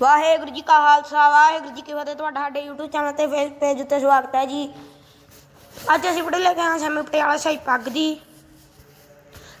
ਵਾਹਿਗੁਰੂ ਜੀ ਕਾ ਖਾਲਸਾ, ਵਾਹਿਗੁਰੂ ਜੀ ਕੀ ਫਤਿਹ। ਤੁਹਾਡਾ ਸਾਡੇ YouTube ਚੈਨਲ ਤੇ ਫੇਸ ਪੇਜ ਉੱਤੇ ਸਵਾਗਤ ਹੈ ਜੀ। ਅੱਜ ਅਸੀਂ ਵੀਡੀਓ ਲੈ ਕੇ ਆਏ ਹਾਂ ਸ਼ਾਮੀ ਪਟਿਆਲਾ ਸ਼ਾਹੀ ਪੱਗ ਦੀ।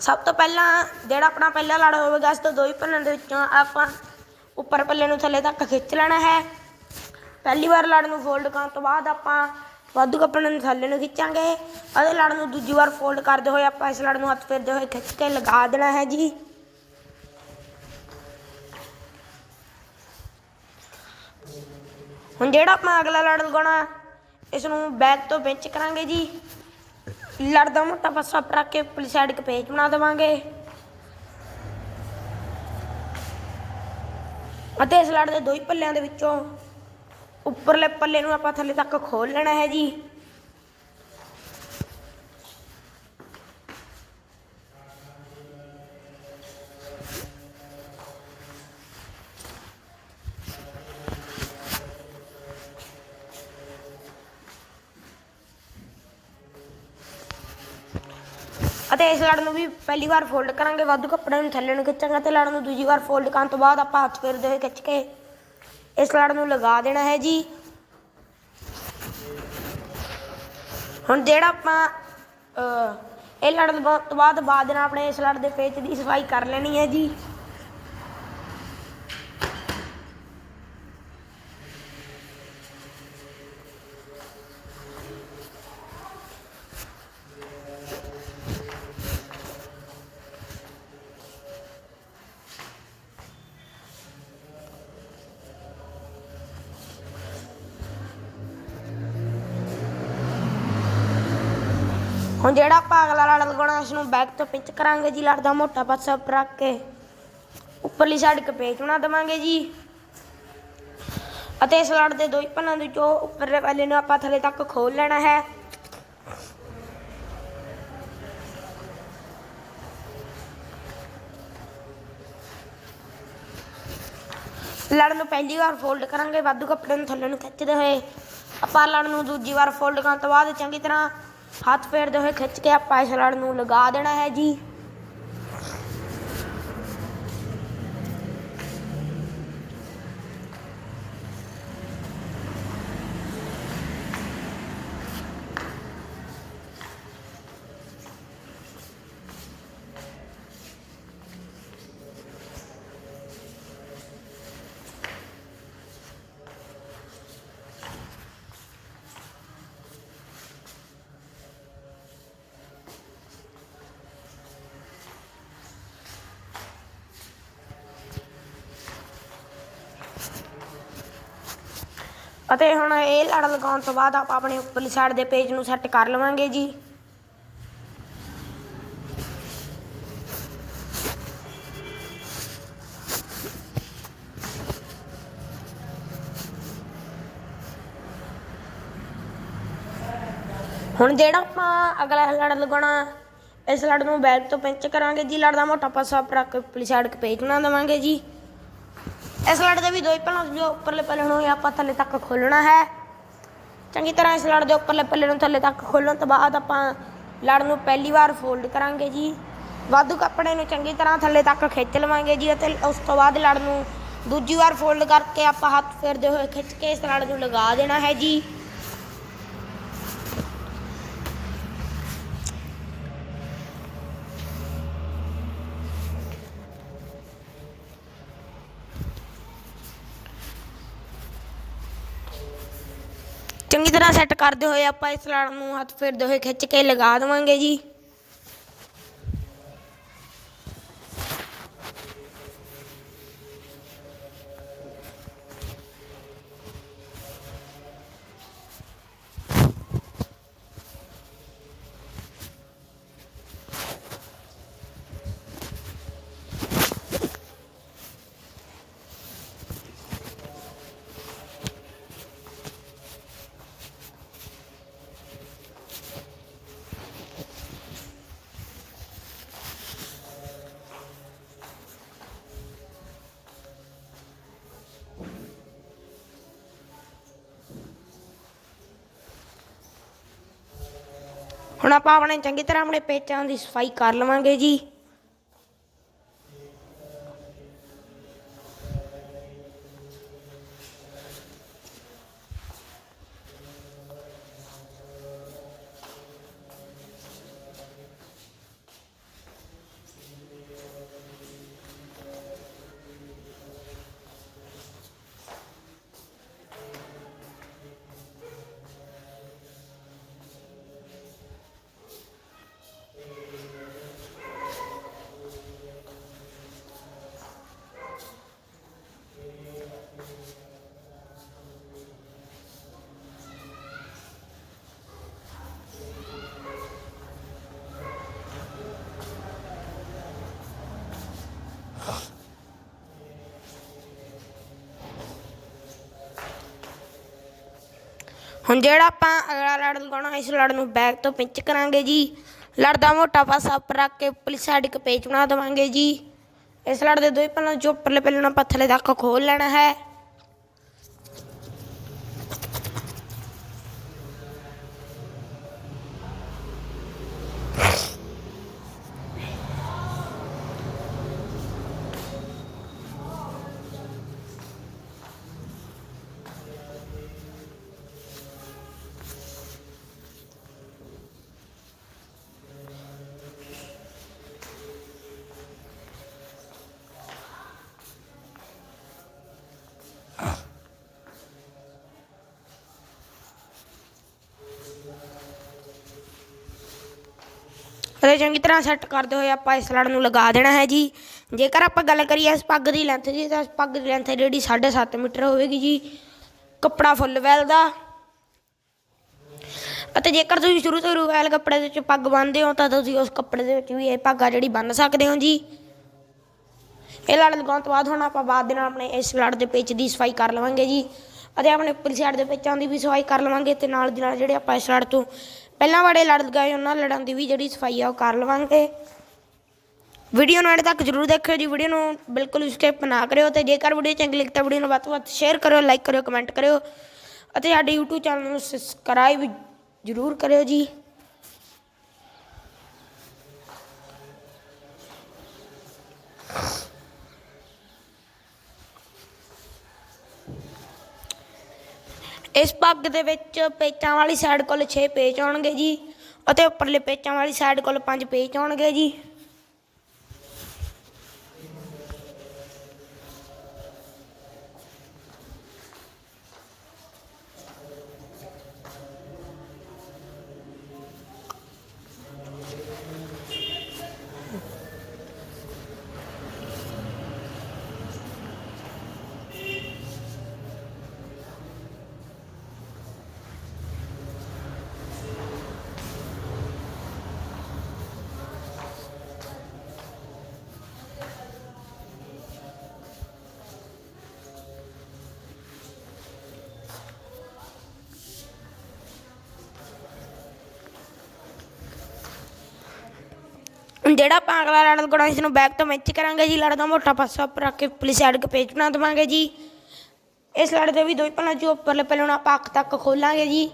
ਸਭ ਤੋਂ ਪਹਿਲਾਂ ਜਿਹੜਾ ਆਪਣਾ ਪਹਿਲਾ ਲੜ ਹੋਵੇਗਾ ਇਸ ਤੋਂ ਦੋ ਹੀ ਪੱਲਿਆਂ ਦੇ ਵਿੱਚੋਂ ਆਪਾਂ ਉੱਪਰ ਪੱਲੇ ਨੂੰ ਥੱਲੇ ਤੱਕ ਖਿੱਚ ਲੈਣਾ ਹੈ। ਪਹਿਲੀ ਵਾਰ ਲੜ ਨੂੰ ਫੋਲਡ ਕਰਨ ਤੋਂ ਬਾਅਦ ਆਪਾਂ ਵਾਧੂ ਕੱਪੜੇ ਨੂੰ ਥੱਲੇ ਨੂੰ ਖਿੱਚਾਂਗੇ। ਅਤੇ ਲੜ ਨੂੰ ਦੂਜੀ ਵਾਰ ਫੋਲਡ ਕਰਦੇ ਹੋਏ ਆਪਾਂ ਇਸ ਲੜ ਨੂੰ ਹੱਥ ਫੇਰਦੇ ਹੋਏ ਖਿੱਚ ਕੇ ਲਗਾ ਦੇਣਾ ਹੈ ਜੀ। ਹੁਣ ਜਿਹੜਾ ਆਪਾਂ ਅਗਲਾ ਲੜ ਲਗਾਉਣਾ, ਇਸ ਨੂੰ ਬੈਕ ਤੋਂ ਪਿੰਚ ਕਰਾਂਗੇ ਜੀ। ਲੜ ਦਾ ਮੋਟਾ ਪਾਸਾ ਰੱਖ ਕੇ ਪੁਲਿਸ ਸਾਈਡ ਇੱਕ ਪੇਜ ਬਣਾ ਦੇਵਾਂਗੇ। ਅਤੇ ਇਸ ਲੜ ਦੇ ਦੋ ਹੀ ਪੱਲਿਆਂ ਦੇ ਵਿੱਚੋਂ ਉੱਪਰਲੇ ਪੱਲੇ ਨੂੰ ਆਪਾਂ ਥੱਲੇ ਤੱਕ ਖੋਲ ਲੈਣਾ ਹੈ ਜੀ। ਅਤੇ ਇਸ ਲੜ ਨੂੰ ਵੀ ਪਹਿਲੀ ਵਾਰ ਫੋਲਡ ਕਰਾਂਗੇ ਵਾਧੂ ਕੱਪੜੇ ਨੂੰ ਥੱਲੇ ਨੂੰ ਖਿੱਚਾਂਗੇ ਤੇ ਲੜ ਨੂੰ ਦੂਜੀ ਵਾਰ ਫੋਲਡ ਕਰਨ ਤੋਂ ਬਾਅਦ ਆਪਾਂ ਹੱਥ ਫੇਰਦੇ ਹੋਏ ਖਿੱਚ ਕੇ ਇਸ ਲੜ ਨੂੰ ਲਗਾ ਦੇਣਾ ਹੈ ਜੀ। ਹੁਣ ਜਿਹੜਾ ਆਪਾਂ ਅਹ, ਇਹ ਲੜਨ ਤੋਂ ਬਾਅਦ ਬਾਅਦ ਨਾਲ ਆਪਣੇ ਇਸ ਲੜ ਦੇ ਪੇਚ ਦੀ ਸਫ਼ਾਈ ਕਰ ਲੈਣੀ ਹੈ ਜੀ। ਹੁਣ ਜਿਹੜਾ ਆਪਾਂ ਅਗਲਾ ਲੜ ਲਗਾਉਣਾ ਇਸ ਨੂੰ ਬੈਕ ਤੋਂ ਪਿੰਚ ਕਰਾਂਗੇ ਜੀ ਲੜ ਦਾ ਮੋਟਾ ਪਾਸਾ ਉੱਪਰ ਰੱਖ ਕੇ। ਉੱਪਰਲੀ ਸਾਈਡ ਇੱਕ ਬਣਾ ਦੇਵਾਂਗੇ ਜੀ। ਅਤੇ ਇਸ ਲੜ ਦੇ ਦੋ ਹੀ ਪੱਲਾਂ ਦੇ ਵਿੱਚੋਂ ਉੱਪਰਲੇ ਪੱਲੇ ਨੂੰ ਆਪਾਂ ਥੱਲੇ ਤੱਕ ਖੋਲ ਲੈਣਾ ਹੈ। ਲੜ ਨੂੰ ਪਹਿਲੀ ਵਾਰ ਫੋਲਡ ਕਰਾਂਗੇ, ਵਾਧੂ ਕੱਪੜੇ ਨੂੰ ਥੱਲੇ ਨੂੰ ਖਿੱਚਦੇ ਹੋਏ। ਆਪਾਂ ਲੜ ਨੂੰ ਦੂਜੀ ਵਾਰ ਫੋਲਡ ਕਰਨ ਤੋਂ ਬਾਅਦ ਚੰਗੀ ਤਰ੍ਹਾਂ ਹੱਥ ਫੇਰਦੇ ਹੋਏ ਖਿੱਚ ਕੇ ਆਪਾਂ ਇਸ ਲੜ ਨੂੰ ਲਗਾ ਦੇਣਾ ਹੈ ਜੀ। ਅਤੇ ਹੁਣ ਇਹ ਲੜ ਲਗਾਉਣ ਤੋਂ ਬਾਅਦ ਆਪਾਂ ਆਪਣੇ ਉੱਪਰਲੀ ਸਾਈਡ ਦੇ ਪੇਜ ਨੂੰ ਸੈੱਟ ਕਰ ਲਵਾਂਗੇ ਜੀ। ਹੁਣ ਜਿਹੜਾ ਆਪਾਂ ਅਗਲਾ ਲੜ ਲਗਾਉਣਾ, ਇਸ ਲੜ ਨੂੰ ਬੈਕ ਤੋਂ ਪਿੰਚ ਕਰਾਂਗੇ ਜੀ। ਲੜ ਦਾ ਮੋਟਾ ਪਾਸਾ ਉੱਪਰ ਰੱਖ ਕੇ ਸਾਈਡ ਪੇਜ ਬਣਾ ਦੇਵਾਂਗੇ ਜੀ। ਇਸ ਲੜ ਦੇ ਵੀ ਦੋ ਹੀ ਪੱਲਾਂ, ਜੋ ਉੱਪਰਲੇ ਪੱਲੇ ਨੂੰ ਇਹ ਆਪਾਂ ਥੱਲੇ ਤੱਕ ਖੋਲਣਾ ਹੈ। ਚੰਗੀ ਤਰ੍ਹਾਂ ਇਸ ਲੜ ਦੇ ਉੱਪਰਲੇ ਪੱਲੇ ਨੂੰ ਥੱਲੇ ਤੱਕ ਖੋਲਣ ਤੋਂ ਬਾਅਦ ਆਪਾਂ ਲੜ ਨੂੰ ਪਹਿਲੀ ਵਾਰ ਫੋਲਡ ਕਰਾਂਗੇ ਜੀ। ਵਾਧੂ ਕੱਪੜੇ ਨੂੰ ਚੰਗੀ ਤਰ੍ਹਾਂ ਥੱਲੇ ਤੱਕ ਖਿੱਚ ਲਵਾਂਗੇ ਜੀ ਅਤੇ ਉਸ ਤੋਂ ਬਾਅਦ ਲੜ ਨੂੰ ਦੂਜੀ ਵਾਰ ਫੋਲਡ ਕਰਕੇ ਆਪਾਂ ਹੱਥ ਫੇਰਦੇ ਹੋਏ ਖਿੱਚ ਕੇ ਇਸ ਲੜ ਨੂੰ ਲਗਾ ਦੇਣਾ ਹੈ ਜੀ। ਚੰਗੀ ਤਰ੍ਹਾਂ ਸੈੱਟ ਕਰਦੇ ਹੋਏ ਆਪਾਂ ਇਸ ਲੜ ਨੂੰ ਹੱਥ ਫੇਰਦੇ ਹੋਏ ਖਿੱਚ ਕੇ ਲਗਾ ਦੇਵਾਂਗੇ ਜੀ। ਹੁਣ ਆਪਾਂ ਆਪਣੇ ਚੰਗੀ ਤਰ੍ਹਾਂ ਆਪਣੇ ਪੇਚਾਂ ਦੀ ਸਫ਼ਾਈ ਕਰ ਲਵਾਂਗੇ ਜੀ। ਹੁਣ ਜਿਹੜਾ ਆਪਾਂ ਅਗਲਾ ਲੜ ਲਗਾਉਣਾ, ਇਸ ਲੜ ਨੂੰ ਬੈਕ ਤੋਂ ਪਿੰਚ ਕਰਾਂਗੇ ਜੀ। ਲੜ ਦਾ ਮੋਟਾ ਪਾਸਾ ਉੱਪਰ ਰੱਖ ਕੇ ਪੁਲਿਸ ਸਾਈਡ ਇੱਕ ਪੇਚ ਬਣਾ ਦੇਵਾਂਗੇ ਜੀ। ਇਸ ਲੜ ਦੇ ਦੋਵੇਂ ਪੱਲਾਂ ਜੋ ਉੱਪਰਲੇ ਪੱਲੇ ਨਾਲ ਪੱਥਲੇ ਤੱਕ ਖੋਲ ਲੈਣਾ ਹੈ। ਅਤੇ ਚੰਗੀ ਤਰ੍ਹਾਂ ਸੈੱਟ ਕਰਦੇ ਹੋਏ ਆਪਾਂ ਇਸ ਲੜ ਨੂੰ ਲਗਾ ਦੇਣਾ ਹੈ ਜੀ। ਜੇਕਰ ਆਪਾਂ ਗੱਲ ਕਰੀਏ ਇਸ ਪੱਗ ਦੀ ਲੈਂਥ ਦੀ, ਤਾਂ ਇਸ ਪੱਗ ਦੀ ਲੈਂਥ ਜਿਹੜੀ 7.5 ਮੀਟਰ ਹੋਵੇਗੀ ਜੀ, ਕੱਪੜਾ ਫੁੱਲ ਵੈਲ ਦਾ। ਅਤੇ ਜੇਕਰ ਤੁਸੀਂ ਸ਼ੁਰੂ ਤੋਂ ਰੂਵੈਲ ਕੱਪੜੇ ਦੇ ਵਿੱਚ ਪੱਗ ਬੰਨਦੇ ਹੋ, ਤਾਂ ਤੁਸੀਂ ਉਸ ਕੱਪੜੇ ਦੇ ਵਿੱਚ ਵੀ ਇਹ ਪੱਗ ਆ ਜਿਹੜੀ ਬੰਨ ਸਕਦੇ ਹੋ ਜੀ। ਇਹ ਲੜ ਲਗਾਉਣ ਤੋਂ ਬਾਅਦ ਹੁਣ ਆਪਾਂ ਬਾਅਦ ਦੇ ਨਾਲ ਆਪਣੇ ਇਸ ਲੜ ਦੇ ਪੇਚ ਦੀ ਸਫ਼ਾਈ ਕਰ ਲਵਾਂਗੇ ਜੀ। ਅਤੇ ਆਪਣੇ ਉੱਪਰ ਸਾਈਡ ਦੇ ਪੇਚਾਂ ਦੀ ਵੀ ਸਫ਼ਾਈ ਕਰ ਲਵਾਂਗੇ, ਤੇ ਨਾਲ ਦੀ ਨਾਲ ਜਿਹੜੇ ਆਪਾਂ ਇਸ ਲੜ ਤੋਂ ਪਹਿਲਾਂ ਵਾਲੇ ਲੜ ਲਗਾਏ ਉਹਨਾਂ ਲੜਾਂ ਦੀ ਵੀ ਜਿਹੜੀ ਸਫ਼ਾਈ ਆ ਉਹ ਕਰ ਲਵਾਂਗੇ। ਵੀਡੀਓ ਨੂੰ ਐਡ ਤੱਕ ਜਰੂਰ ਦੇਖਿਓ ਜੀ, ਵੀਡੀਓ ਨੂੰ ਬਿਲਕੁਲ ਸਕਿਪ ਨਾ ਕਰਿਓ ਤੇ ਜੇਕਰ ਵੀਡੀਓ ਚੰਗੀ ਲੱਗੀ ਤਾਂ ਵੀਡੀਓ ਨੂੰ ਵੱਧ ਤੋਂ ਵੱਧ ਸ਼ੇਅਰ ਕਰਿਓ ਲਾਈਕ ਕਰਿਓ ਕਮੈਂਟ ਕਰਿਓ ਅਤੇ ਸਾਡੇ YouTube ਚੈਨਲ ਨੂੰ ਸਬਸਕ੍ਰਾਈਬ ਜਰੂਰ ਕਰਿਓ ਜੀ। ਇਸ ਪੱਗ ਦੇ ਵਿੱਚ ਪੇਚਾਂ ਵਾਲੀ ਸਾਈਡ ਕੋਲ 6 ਪੇਚ ਆਉਣਗੇ ਜੀ ਅਤੇ ਉੱਪਰਲੇ ਪੇਚਾਂ ਵਾਲੀ ਸਾਈਡ ਕੋਲ 5 ਪੇਚ ਆਉਣਗੇ ਜੀ। ਜਿਹੜਾ ਆਪਾਂ ਅਗਲਾ ਲੜ ਲਗਾਉਣਾ ਇਸ ਨੂੰ ਬੈਕ ਤੋਂ ਮੈਚ ਕਰਾਂਗੇ ਜੀ ਲੜ ਦਾ ਮੋਟਾ ਪਾਸਾ ਉੱਪਰ ਰੱਖ ਕੇ ਉੱਪਰਲੀ ਸਾਈਡ ਕੇ ਪੇਜ ਬਣਾ ਦੇਵਾਂਗੇ ਜੀ। ਇਸ ਲੜ ਦੇ ਵੀ ਦੋ ਪੱਲਾਂ ਜੋ ਉੱਪਰਲੇ ਪਹਿਲਾਂ ਨੂੰ ਆਪਾਂ ਅੱਖ ਤੱਕ ਖੋਲਾਂਗੇ ਜੀ।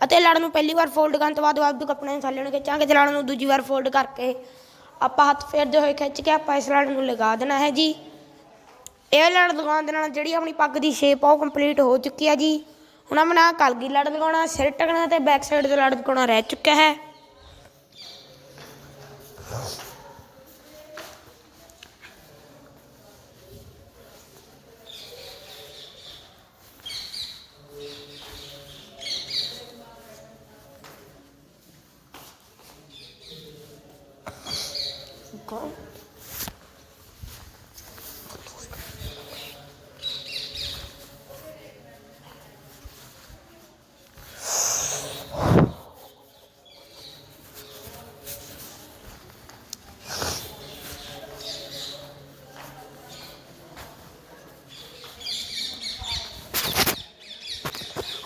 ਅਤੇ ਲੜ ਨੂੰ ਪਹਿਲੀ ਵਾਰ ਫੋਲਡ ਕਰਨ ਤੋਂ ਬਾਅਦ ਆਪਦੇ ਕੱਪੜੇ ਨੂੰ ਥੱਲੇ ਨੂੰ ਖਿੱਚਾਂਗੇ ਤੇ ਲੜ ਨੂੰ ਦੂਜੀ ਵਾਰ ਫੋਲਡ ਕਰਕੇ ਆਪਾਂ ਹੱਥ ਫੇਰਦੇ ਹੋਏ ਖਿੱਚ ਕੇ ਆਪਾਂ ਇਸ ਲੜ ਨੂੰ ਲਗਾ ਦੇਣਾ ਹੈ ਜੀ। ਇਹ ਲੜ ਲਗਾਉਣ ਦੇ ਨਾਲ ਜਿਹੜੀ ਆਪਣੀ ਪੱਗ ਦੀ ਸ਼ੇਪ ਆ ਉਹ ਕੰਪਲੀਟ ਹੋ ਚੁੱਕੀ ਆ ਜੀ। ਹੁਣ ਆਪਣਾ ਕਲਗੀ ਲੜ ਲਗਾਉਣਾ, ਸਿਰ ਟਕਣਾ ਤੇ ਬੈਕ ਸਾਈਡ ਤੇ ਲੜ ਲਗਾਉਣਾ ਰਹਿ ਚੁੱਕਿਆ ਹੈ।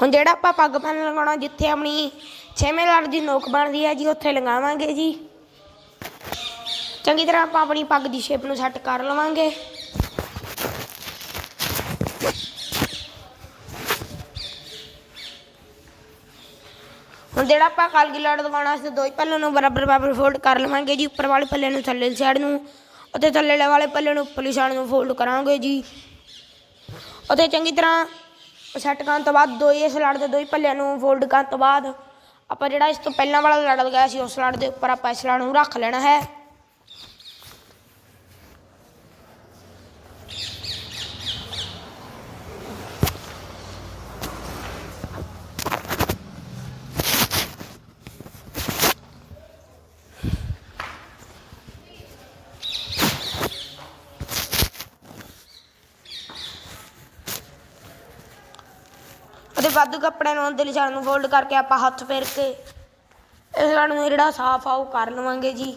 ਹੁਣ ਜਿਹੜਾ ਆਪਾਂ ਪੱਗ ਬੰਨ ਲਗਾਉਣਾ ਜਿੱਥੇ ਆਪਣੀ ਛੇਵੇਂ ਲੜ ਦੀ ਨੋਕ ਬਣਦੀ ਹੈ ਜੀ, ਉੱਥੇ ਲਗਾਵਾਂਗੇ ਜੀ। ਚੰਗੀ ਤਰ੍ਹਾਂ ਆਪਾਂ ਆਪਣੀ ਪੱਗ ਦੀ ਸ਼ੇਪ ਨੂੰ ਸੈੱਟ ਕਰ ਲਵਾਂਗੇ। ਹੁਣ ਜਿਹੜਾ ਆਪਾਂ ਕਲਗੀ ਲੜ ਲਗਾਉਣਾ ਸੀ, ਦੋ ਹੀ ਪੱਲੇ ਨੂੰ ਬਰਾਬਰ ਬਰਾਬਰ ਫੋਲਡ ਕਰ ਲਵਾਂਗੇ ਜੀ, ਉੱਪਰ ਵਾਲੇ ਪੱਲੇ ਨੂੰ, ਥੱਲੇ ਸਾਈਡ ਨੂੰ ਅਤੇ ਥੱਲੇ ਵਾਲੇ ਪੱਲੇ ਨੂੰ ਉੱਪਰਲੀ ਸਾਈਡ ਨੂੰ ਫੋਲਡ ਕਰਾਂਗੇ ਜੀ। ਅਤੇ ਚੰਗੀ ਤਰ੍ਹਾਂ ਸੈੱਟ ਕਰਨ ਤੋਂ ਬਾਅਦ ਦੋ ਹੀ ਇਸ ਲੜ ਦੇ, ਦੋ ਹੀ ਪੱਲਿਆਂ ਨੂੰ ਫੋਲਡ ਕਰਨ ਤੋਂ ਬਾਅਦ ਆਪਾਂ ਜਿਹੜਾ ਇਸ ਤੋਂ ਪਹਿਲਾਂ ਵਾਲਾ ਲੜ ਲਗਾਇਆ ਸੀ ਉਸ ਲੜ ਦੇ ਉੱਪਰ ਆਪਾਂ ਇਸ ਲੜ ਨੂੰ ਰੱਖ ਲੈਣਾ ਹੈ। ਅਤੇ ਵਾਧੂ ਕੱਪੜਿਆਂ ਨੂੰ ਅੰਦਰ ਲਿਸ਼ਾਣ ਨੂੰ ਫੋਲਡ ਕਰਕੇ ਆਪਾਂ ਹੱਥ ਫੇਰ ਕੇ, ਇਹ ਸਾਨੂੰ ਜਿਹੜਾ ਸਾਫ਼ ਆ ਉਹ ਕਰ ਲਵਾਂਗੇ ਜੀ।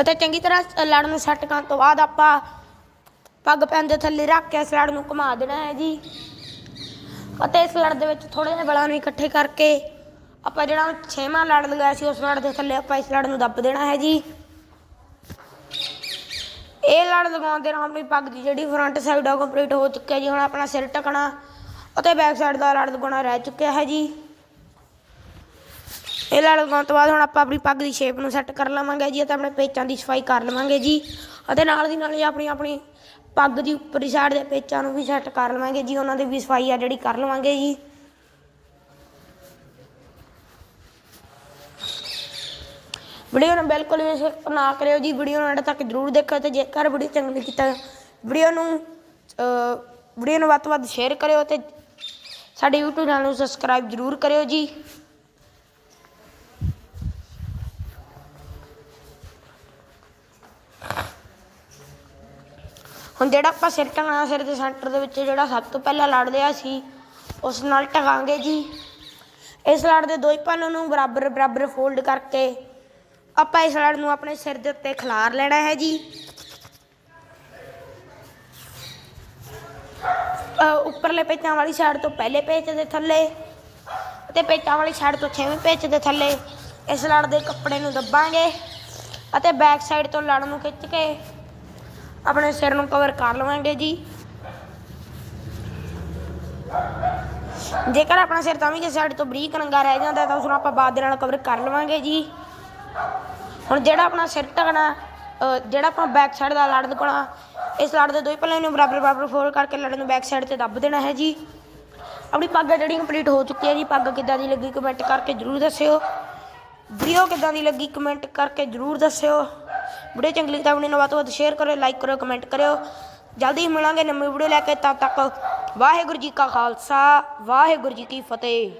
ਅਤੇ ਚੰਗੀ ਤਰ੍ਹਾਂ ਲੜ ਨੂੰ ਸੈੱਟ ਕਰਨ ਤੋਂ ਬਾਅਦ ਆਪਾਂ ਪੱਗ ਪੈਨ ਦੇ ਥੱਲੇ ਰੱਖ ਕੇ ਇਸ ਲੜ ਨੂੰ ਘੁਮਾ ਦੇਣਾ ਹੈ ਜੀ। ਅਤੇ ਇਸ ਲੜ ਦੇ ਵਿੱਚ ਥੋੜੇ ਜਿਹੇ ਬਲਾਂ ਨੂੰ ਇਕੱਠੇ ਕਰਕੇ ਆਪਾਂ ਜਿਹੜਾ ਛੇਵਾਂ ਲੜ ਲਗਾਇਆ ਸੀ, ਉਸ ਲੜ ਦੇ ਥੱਲੇ ਆਪਾਂ ਇਸ ਲੜ ਨੂੰ ਦੱਬ ਦੇਣਾ ਹੈ ਜੀ। ਇਹ ਲੜ ਲਗਾਉਣ ਦੇ ਨਾਲ ਆਪਣੀ ਪੱਗ ਦੀ ਜਿਹੜੀ ਫਰੰਟ ਸਾਈਡ ਆ ਕੰਪਲੀਟ ਹੋ ਚੁੱਕੀ ਹੈ ਜੀ। ਹੁਣ ਆਪਣਾ ਸਿਰ ਟਕਣਾ ਅਤੇ ਬੈਕ ਸਾਈਡ ਦਾ ਲੜ ਲਗਾਉਣਾ ਰਹਿ ਚੁੱਕਿਆ ਹੈ ਜੀ। ਇਹ ਲੜ ਲਗਾਉਣ ਤੋਂ ਬਾਅਦ ਹੁਣ ਆਪਾਂ ਆਪਣੀ ਪੱਗ ਦੀ ਸ਼ੇਪ ਨੂੰ ਸੈੱਟ ਕਰ ਲਵਾਂਗੇ ਜੀ ਅਤੇ ਆਪਣੇ ਪੇਚਾਂ ਦੀ ਸਫ਼ਾਈ ਕਰ ਲਵਾਂਗੇ ਜੀ। ਅਤੇ ਨਾਲ ਦੀ ਨਾਲ ਹੀ ਆਪਣੀ ਆਪਣੀ ਪੱਗ ਦੀ ਉੱਪਰਲੀ ਸਾਈਡ ਦੇ ਪੇਚਾਂ ਨੂੰ ਵੀ ਸੈੱਟ ਕਰ ਲਵਾਂਗੇ ਜੀ, ਉਹਨਾਂ ਦੀ ਵੀ ਸਫ਼ਾਈ ਆ ਜਿਹੜੀ ਕਰ ਲਵਾਂਗੇ ਜੀ। ਵੀਡੀਓ ਨੂੰ ਬਿਲਕੁਲ ਵੀ skip ਨਾ ਕਰਿਓ ਜੀ, ਵੀਡੀਓ ਨੂੰ ਐਂਡ ਤੱਕ ਜਰੂਰ ਦੇਖਿਓ ਤੇ ਜੇਕਰ ਵੀਡੀਓ ਚੰਗੀ ਲੱਗੀ ਤਾਂ ਵੀਡੀਓ ਨੂੰ ਵੀਡੀਓ ਨੂੰ ਵੱਧ ਤੋਂ ਵੱਧ ਸ਼ੇਅਰ ਕਰਿਓ ਤੇ ਸਾਡੇ YouTube ਚੈਨਲ ਨੂੰ ਸਬਸਕ੍ਰਾਈਬ ਜਰੂਰ ਕਰਿਓ ਜੀ। ਹੁਣ ਜਿਹੜਾ ਆਪਾਂ ਸਿਰ ਟੰਗਣਾ ਸਿਰ ਦੇ ਸੈਂਟਰ ਦੇ ਵਿੱਚ ਜਿਹੜਾ ਸਭ ਤੋਂ ਪਹਿਲਾਂ ਲੜ ਲਿਆ ਸੀ ਉਸ ਨਾਲ ਟੰਗਾਂਗੇ ਜੀ। ਇਸ ਲੜ ਦੇ ਦੋ ਹੀ ਨੂੰ ਬਰਾਬਰ ਬਰਾਬਰ ਫੋਲਡ ਕਰਕੇ ਆਪਾਂ ਇਸ ਲੜ ਨੂੰ ਆਪਣੇ ਸਿਰ ਦੇ ਉੱਤੇ ਖਿਲਾਰ ਲੈਣਾ ਹੈ ਜੀ। ਉੱਪਰਲੇ ਪੇਚਾਂ ਵਾਲੀ ਸਾਈਡ ਤੋਂ ਪਹਿਲੇ ਪੇਚ ਦੇ ਥੱਲੇ ਅਤੇ ਪੇਚਾਂ ਵਾਲੀ ਸਾਈਡ ਤੋਂ ਛੇਵੇਂ ਪੇਚ ਦੇ ਥੱਲੇ ਇਸ ਲੜ ਦੇ ਕੱਪੜੇ ਨੂੰ ਦੱਬਾਂਗੇ ਅਤੇ ਬੈਕ ਸਾਈਡ ਤੋਂ ਲੜ ਨੂੰ ਖਿੱਚ ਕੇ ਆਪਣੇ ਸਿਰ ਨੂੰ ਕਵਰ ਕਰ ਲਵਾਂਗੇ ਜੀ। ਜੇਕਰ ਆਪਣਾ ਸਿਰ ਤਾਂ ਵੀ ਕਿਸੇ ਸਾਈਡ ਤੋਂ ਬਰੀਕ ਨੰਗਾ ਰਹਿ ਜਾਂਦਾ ਤਾਂ ਉਸ ਨੂੰ ਆਪਾਂ ਬਾਅਦ ਦੇ ਨਾਲ ਕਵਰ ਕਰ ਲਵਾਂਗੇ ਜੀ। ਹੁਣ ਜਿਹੜਾ ਆਪਣਾ ਸਿਰ ਢਕਣਾ ਜਿਹੜਾ ਆਪਾਂ ਬੈਕ ਸਾਈਡ ਦਾ ਲੜ ਦਕਣਾ ਇਸ ਲੜ ਦੇ ਦੋਈ ਪੱਲੇ ਨੂੰ ਬਰਾਬਰ ਬਰਾਬਰ ਫੋਲਡ ਕਰਕੇ ਲੜ ਨੂੰ ਬੈਕ ਸਾਈਡ ਤੇ ਦੱਬ ਦੇਣਾ ਹੈ ਜੀ। ਆਪਣੀ ਪੱਗ ਜਿਹੜੀ ਕੰਪਲੀਟ ਹੋ ਚੁੱਕੀ ਹੈ ਜੀ। ਪੱਗ ਕਿੱਦਾਂ ਦੀ ਲੱਗੀ ਕਮੈਂਟ ਕਰਕੇ ਜਰੂਰ ਦੱਸਿਓ। ਵੀਡੀਓ ਕਿੱਦਾਂ ਦੀ ਲੱਗੀ ਕਮੈਂਟ ਕਰਕੇ ਜਰੂਰ ਦੱਸਿਓ। ਵੀਡੀਓ ਚੰਗੀ ਲੱਗੀ ਤਾਂ ਵੀਡੀਓ ਨੂੰ ਵੱਧ ਤੋਂ ਵੱਧ ਸ਼ੇਅਰ ਕਰਿਓ ਲਾਈਕ ਕਰਿਓ ਕਮੈਂਟ ਕਰਿਓ। ਜਲਦੀ ਹੀ ਮਿਲਾਂਗੇ ਨਵੀਂ ਵੀਡੀਓ ਲੈ ਕੇ, ਤਦ ਤੱਕ ਵਾਹਿਗੁਰੂ ਜੀ ਕਾ ਖਾਲਸਾ, ਵਾਹਿਗੁਰੂ ਜੀ ਕੀ ਫਤਿਹ।